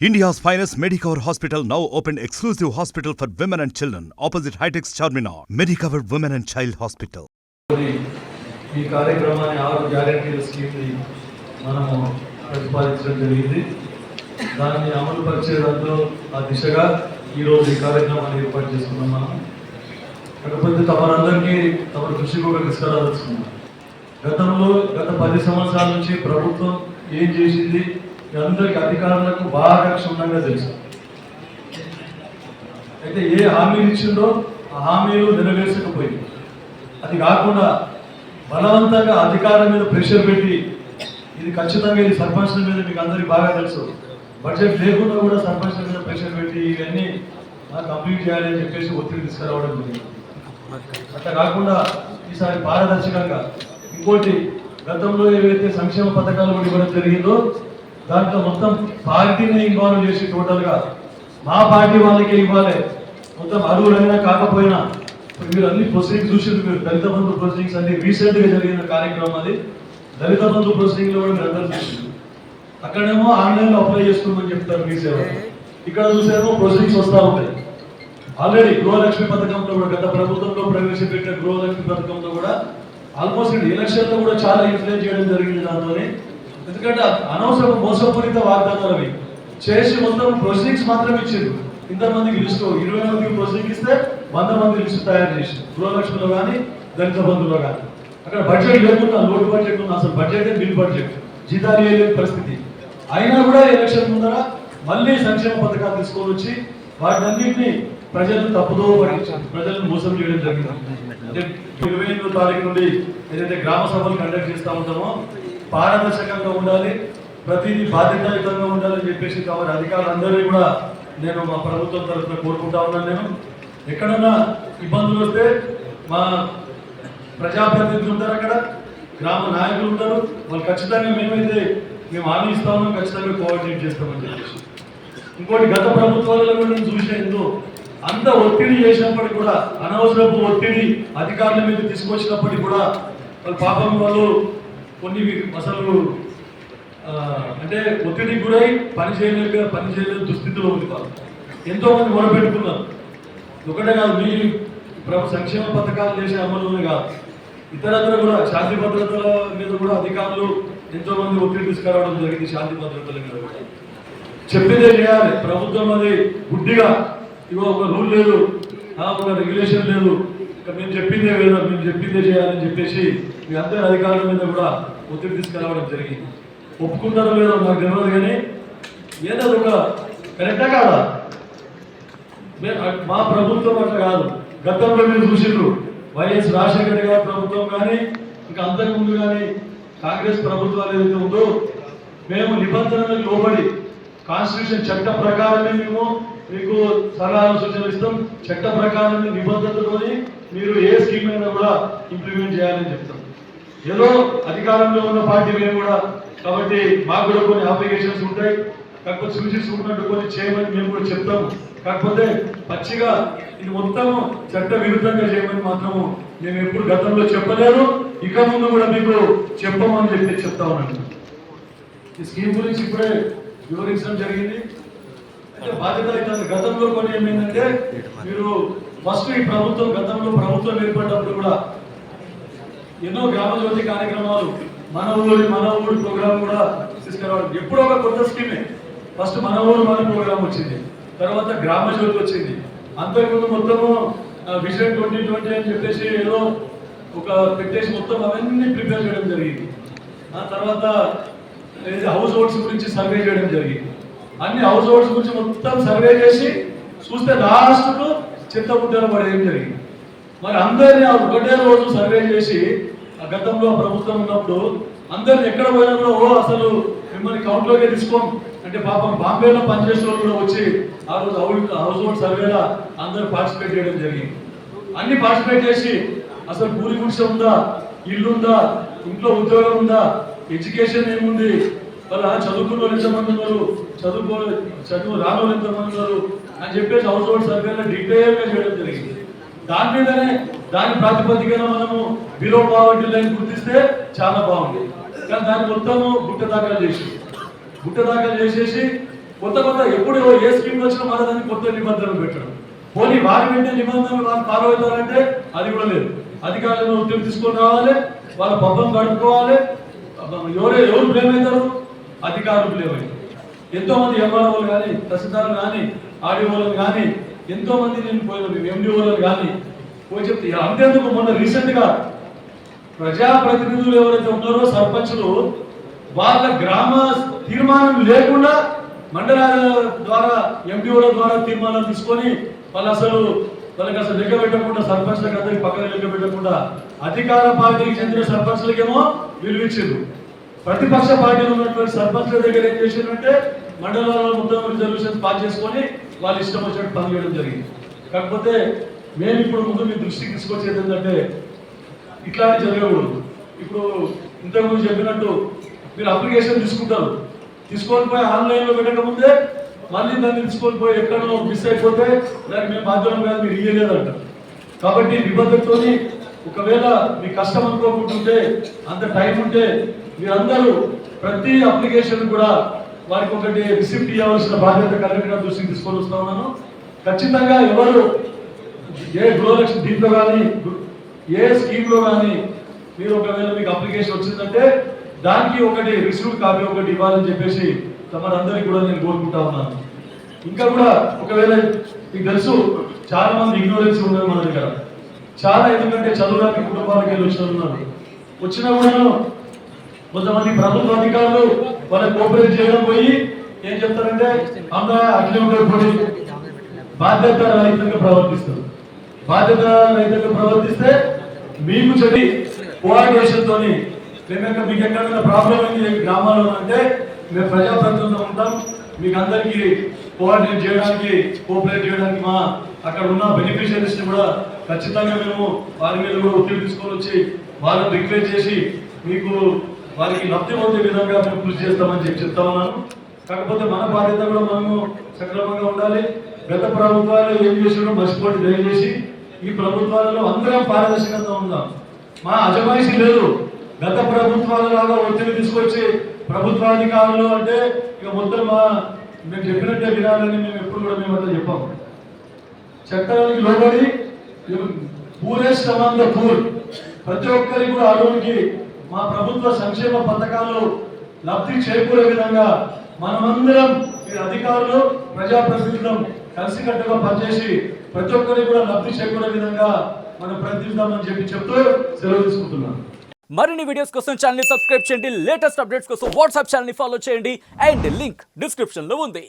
India's finest Medicover Hospital now opened exclusive hospital for women and children opposite Hightex Charminar. Medicover Women and Child Hospital. ఈ కార్యక్రమాన్ని ఆరు గ్యారెంటీల స్కీమ్ని మనము ప్రతిపాదించడం జరిగింది దాన్ని అమలు పరిచేదాంతో ఆ దిశగా ఈరోజు ఈ కార్యక్రమాన్ని ఏర్పాటు చేసుకున్నాం మనం కాకపోతే తమరందరికీ తమ దృష్టికి ఒక తీసుకురావాల్సింది గతంలో గత పది సంవత్సరాల నుంచి ప్రభుత్వం ఏం చేసింది మీ అందరికి అధికారులకు బాగా క్షుణ్ణంగా తెలుసు. అయితే ఏ హామీలు ఇచ్చిందో ఆ హామీలు నెరవేర్చకపోయింది. అది కాకుండా బలవంతంగా అధికారం మీద ప్రెషర్ పెట్టి ఇది ఖచ్చితంగా ఇది సర్పంచ్ల మీద మీకు అందరికి బాగా తెలుసు. బడ్జెట్ లేకుండా కూడా సర్పంచ్ల మీద ప్రెషర్ పెట్టి ఇవన్నీ కంప్లీట్ చేయాలి అని చెప్పేసి ఒత్తిడి తీసుకురావడం జరిగింది. అట్లా కాకుండా ఈసారి పారదర్శకంగా ఇంకోటి గతంలో ఏవైతే సంక్షేమ పథకాలు కూడా ఇవ్వడం జరిగిందో దాంట్లో మొత్తం పార్టీని ఇన్వాల్వ్ చేసి టోటల్గా మా పార్టీ వాళ్ళకే ఇవ్వాలి. మొత్తం అరువులైనా కాకపోయినా మీరు అన్ని ప్రొసీడింగ్స్ చూసింది మీరు. దళిత బంధు ప్రొసీడింగ్స్ అన్ని రీసెంట్గా జరిగిన కార్యక్రమం అది. దళిత బంధు ప్రొసీడింగ్లో కూడా మీరు అందరూ చూసింది అక్కడేమో ఆన్లైన్లో అప్లై చేసుకోమని చెప్తారు మీ సేవ ఇక్కడ చూసేమో ప్రొసీడింగ్స్ వస్తూ ఉంటాయి ఆల్రెడీ గృహలక్ష్మి పథకంలో కూడా గత ప్రభుత్వంలో ప్రవేశపెట్టిన గృహలక్ష్మి పథకంలో కూడా ఆల్మోస్ట్ ఎలక్షన్లో కూడా చాలా ఇన్ఫ్లుయెన్స్ చేయడం జరిగింది దాంతోనే. ఎందుకంటే అనవసరం మోసపూరిత వాగ్దానాలు అవి చేసి మొత్తం ప్రొసీడింగ్స్ మాత్రం ఇచ్చారు ఇంతమందికి లిస్టు ఇరవై మందికి ప్రొసీడింగ్ ఇస్తే వంద మంది లిస్టు తయారు చేసి గృహలక్ష్మిలో కానీ దళిత బంధువులో కానీ అక్కడ బడ్జెట్ లేకుండా లోటు బడ్జెట్ ఉంది అసలు బడ్జెట్ బిల్ బడ్జెట్ జీతాలు వేయలేని పరిస్థితి. అయినా కూడా ఎలక్షన్ ముందర మళ్ళీ సంక్షేమ పథకాలు తీసుకొని వచ్చి వాటన్నింటినీ ప్రజలను తప్పుదో పట్టించారు. ప్రజలను మోసం చేయడం జరిగింది. అంటే ఇరవై ఎనిమిదో తారీఖు నుండి ఏదైతే గ్రామ సభలు కండక్ట్ చేస్తా ఉంటామో పారదర్శకంగా ఉండాలి ప్రతిదీ బాధ్యతాయుతంగా ఉండాలని చెప్పేసి కాబట్టి అధికారులందరినీ కూడా నేను మా ప్రభుత్వం తరఫున కోరుకుంటా ఉన్నాను నేను. ఎక్కడన్నా ఇబ్బందులు వస్తే మా ప్రజాప్రతినిధులు ఉంటారు అక్కడ గ్రామ నాయకులు ఉంటారు. వాళ్ళు ఖచ్చితంగా మేమైతే మేము హామీ ఇస్తా ఉన్నాం ఖచ్చితంగా కోఆర్డినేట్ చేస్తామని చెప్పేసి. ఇంకోటి గత ప్రభుత్వాలలో కూడా నేను చూసేందు అంత ఒత్తిడి చేసినప్పటికీ కూడా అనవసరపు ఒత్తిడి అధికారుల మీద తీసుకొచ్చినప్పటికీ కూడా వాళ్ళ పాపం వాళ్ళు కొన్ని అసలు అంటే ఒత్తిడికి గురై పని చేయలేక పని చేయలేని దుస్థితిలో ఉంది వాళ్ళు. ఎంతోమంది మొరపెట్టుకున్నారు. ఒకటే కాదు మీ సంక్షేమ పథకాలు చేసే అమలునే కాదు. ఇతరత్ర కూడా శాంతి భద్రతల మీద కూడా అధికారులు ఎంతోమంది ఒత్తిడి తీసుకురావడం జరిగింది శాంతి భద్రతల మీద కూడా. చెప్పిందే చేయాలి. ప్రభుత్వం అది గుడ్డిగా ఇగో ఒక రూల్ లేదు ఆ, ఒక రెగ్యులేషన్ లేదు. ఇక మేము చెప్పిందే వేదా మేము చెప్పిందే చేయాలని చెప్పేసి మీ అందరి అధికారుల మీద కూడా ఒత్తిడి తీసుకురావడం జరిగింది. ఒప్పుకుంటారో లేదో మాకు తెలియదు కానీ ఏదో ఒక కరెక్టా కాదా? మా ప్రభుత్వం అట్లా కాదు. గతంలో మీరు చూసిండ్రు వైఎస్ రాజశేఖర గారి ప్రభుత్వం కానీ ఇంకా అంతకు ముందు కానీ కాంగ్రెస్ ప్రభుత్వాలు ఏదైతే ఉందో మేము నిబంధనలకు లోబడి కాన్స్టిట్యూషన్ చట్ట ప్రకారమే మేము మీకు సలహాలు సూచనలు ఇస్తాం. చట్ట ప్రకారమే నిబంధనలతోని మీరు ఏ స్కీమ్ అయినా కూడా ఇంప్లిమెంట్ చేయాలని చెప్తాం. ఏదో అధికారంలో ఉన్న పార్టీ మేము కూడా. కాబట్టి మాకు కూడా కొన్ని అప్లికేషన్స్ ఉంటాయి. కాకపోతే సూచిస్తున్నట్టు కొన్ని చేయమని మేము కూడా చెప్తాము. కాకపోతే పచ్చిగా ఇది మొత్తం చట్ట విరుద్ధంగా చేయమని మాత్రము మేము ఎప్పుడు గతంలో చెప్పలేదు. ఇక ముందు కూడా మీకు చెప్పమని చెప్పి చెప్తా ఉన్నాను. ఈ స్కీమ్ గురించి ఇప్పుడే వివరించడం జరిగింది. అంటే బాధ్యత అయితే గతంలో కొన్ని ఏమైందంటే మీరు ఫస్ట్ ఈ ప్రభుత్వం గతంలో ప్రభుత్వం ఏర్పడినప్పుడు కూడా ఎన్నో గ్రామ జ్యోతి కార్యక్రమాలు మన ఊరి మన ఊరి ప్రోగ్రామ్ కూడా తీసుకురావడం ఎప్పుడో ఒక కొత్త స్కీమే. ఫస్ట్ మన ఊరు మన ప్రోగ్రామ్ వచ్చింది. తర్వాత గ్రామ జ్యోతి వచ్చింది. అంతకుముందు మొత్తము విజన్ ట్వంటీ ట్వంటీ అని చెప్పేసి ఏదో ఒక పెట్టేసి మొత్తం అవన్నీ ప్రిపేర్ చేయడం జరిగింది. ఆ తర్వాత హౌస్ హోల్డ్స్ గురించి సర్వే చేయడం జరిగింది. అన్ని హౌస్ హోల్డ్స్ గురించి మొత్తం సర్వే చేసి చూస్తే లాస్ట్ చెత్త బుట్టలు పడేయడం జరిగింది. మరి అందరినీ ఆ ఒకటే రోజు సర్వే చేసి ఆ గతంలో ప్రభుత్వం ఉన్నప్పుడు అందరిని ఎక్కడ పోయినా కూడా ఓ అసలు మిమ్మల్ని కౌంట్లోకి తీసుకోం. అంటే పాపం బాంబేలో పనిచేసే వాళ్ళు కూడా వచ్చి ఆ రోజు హౌస్ హౌస్ హోల్డ్ సర్వేలా అందరూ పార్టిసిపేట్ చేయడం జరిగింది. అన్ని పార్టిసిపేట్ చేసి అసలు పూరి గుడిసె ఉందా? ఇల్లు ఉందా? ఇంట్లో ఉద్యోగం ఉందా? ఎడ్యుకేషన్ ఏముంది? వాళ్ళ చదువుకున్న వాళ్ళు ఎంతమంది ఉన్నారు? చదువుకో చదువు రాని వాళ్ళు ఎంతమంది ఉన్నారు? అని చెప్పేసి హౌస్ హోల్డ్ సర్వేలో డీటెయిల్గా చేయడం జరిగింది. దాని మీదనే దాని ప్రాతిపదికన మనము బిలో పావర్టీ లైన్ గుర్తిస్తే చాలా బాగుంది. కానీ దాన్ని మొత్తము గుట్ట దాఖలు చేసి గుట్ట దాఖలు చేసేసి కొత్త కొత్త ఎప్పుడు ఏ స్కీమ్ వచ్చినా మన దాన్ని కొత్త నిబంధనలు పెట్టడం. పోనీ వారి వెంటనే నిబంధనలు వాళ్ళు ఫాలో అవుతారంటే అది కూడా లేదు. అధికారులను ఉద్యోగం తీసుకొని రావాలి వాళ్ళ పబ్బం గడుపుకోవాలి ఎవరే ఎవరు బ్లేమ్ అవుతారు? అధికారులు బ్లేమ్ అవుతారు. ఎంతో మంది ఎంఆర్ఓలు కానీ తహసీల్దారులు కానీ ఆర్డీఓలు కానీ ఎంతో మంది నేను పోయిన ఎండిఓలు కానీ పోయి చెప్తే అంతేందుకు మొన్న రీసెంట్గా ప్రజాప్రతినిధులు ఎవరైతే ఉన్నారో సర్పంచులు వాళ్ళ గ్రామ తీర్మానం లేకుండా మండలాల ద్వారా ఎంపీఓల ద్వారా తీర్మానం తీసుకొని వాళ్ళు అసలు వాళ్ళకి అసలు లెక్క పెట్టకుండా సర్పంచ్లకు అందరికి పక్కన లెక్క పెట్టకుండా అధికార పార్టీకి చెందిన సర్పంచ్లకేమో విలువిచ్చారు ప్రతిపక్ష పార్టీలో ఉన్నటువంటి సర్పంచ్ల దగ్గర ఏం చేసిందంటే మండలాల్లో మొత్తం రిజర్వేషన్ పాస్ చేసుకొని వాళ్ళు ఇష్టం వచ్చినట్టు పని చేయడం జరిగింది. కాకపోతే మేము ఇప్పుడు ముందు మీ దృష్టికి తీసుకొచ్చేది ఏంటంటే ఇట్లాంటి జరగకూడదు. ఇప్పుడు ఇంతకుముందు చెప్పినట్టు మీరు అప్లికేషన్ తీసుకుంటారు. తీసుకొని పోయి ఆన్లైన్లో పెట్టక ముందే మళ్ళీ దాన్ని తీసుకొని పోయి ఎక్కడో మిస్ అయిపోతే దానికి మేము బాధ్యత కాదు మీరు ఇయ్యలేదంట. కాబట్టి నిబద్ధతతోని ఒకవేళ మీ కష్టం అనుకోకుంటుంటే అంత టైం ఉంటే మీరందరూ ప్రతి అప్లికేషన్ కూడా వారికి ఒకటి రిసిప్ట్ ఇవ్వాల్సిన బాధ్యత కలెక్టర్ దృష్టికి తీసుకొని వస్తా ఉన్నాను. ఖచ్చితంగా ఎవరు ఏ గృహలక్ష్మి దీంట్లో కానీ ఏ స్కీమ్లో కానీ మీరు ఒకవేళ మీకు అప్లికేషన్ వచ్చిందంటే దానికి ఒకటి రిసీవ్ కాపీ ఒకటి ఇవ్వాలని చెప్పేసి తమరందరికీ కూడా నేను కోరుకుంటా ఉన్నాను. ఇంకా కూడా ఒకవేళ మీకు తెలుసు చాలా మంది ఇగ్నోరెన్స్ ఉండదు మన దగ్గర. చాలా ఎందుకంటే చదువురాని కుటుంబాలకి వెళ్ళి వచ్చిన ఉన్నారు వచ్చినా కూడా కొంతమంది ప్రభుత్వ అధికారులు వాళ్ళకి కోఆపరేట్ చేయడం పోయి ఏం చెప్తారంటే అమ్మ అట్లే ఉండకపోయి బాధ్యత రహితంగా ప్రవర్తిస్తారు బాధ్యత రహితంగా ప్రవర్తిస్తే మీకు చెడి కోఆర్డినేషన్ తోని లేక మీకు ఎక్కడైనా ప్రాబ్లం అయింది గ్రామాల్లో అంటే మేము ప్రజాప్రతినిధులు ఉంటాం. మీకు అందరికీ కోఆర్డినేట్ చేయడానికి కోఆపరేట్ చేయడానికి మా అక్కడ ఉన్న బెనిఫిషియరీస్ కూడా ఖచ్చితంగా మేము వారి మీద కూడా ఒత్తిడి తీసుకొని వచ్చి వాళ్ళని రిక్వెస్ట్ చేసి మీకు వారికి లబ్ధి పొందే విధంగా మేము కృషి చేస్తామని చెప్పి చెప్తా ఉన్నాను. కాకపోతే మన బాధ్యత కూడా మనము సక్రమంగా ఉండాలి. గత ప్రభుత్వాలు ఏం చేసినా మర్చిపోయి దయచేసి. ఈ ప్రభుత్వాలలో అందరం పారదర్శకంగా ఉందాం. మా అజమాయిషి లేదు. గత ప్రభుత్వాలలాగా ఒత్తిడి తీసుకొచ్చి ప్రభుత్వాధికారులు అంటే ఇక మొత్తం మా మేము చెప్పినట్టే వినాలని మేము ఎప్పుడు కూడా మేము అట్లా చెప్పాము చట్టానికి లోబడి పూరే సమాంత పూర్. ప్రతి ఒక్కరికి కూడా అరువుకి మా ప్రభుత్వ సంక్షేమ పథకాలు లబ్ధి చేకూరే విధంగా మనమందరం ఈ అధికారులు ప్రజాప్రతినిధులం కలిసికట్టుగా పనిచేసి ప్రతి ఒక్కరికి కూడా లబ్ధి చేకూరే విధంగా మనం ప్రయత్నిస్తామని చెప్పి చెప్తూ సెలవు తీసుకుంటున్నాం. మరిన్ని వీడియోస్ కోసం ఛానల్ సబ్స్క్రైబ్ చేయండి. లేటెస్ట్ అప్డేట్స్ కోసం వాట్సాప్ ఛానల్ ఫాలో చేయండి. అండ్ లింక్ డిస్క్రిప్షన్లో ఉంది.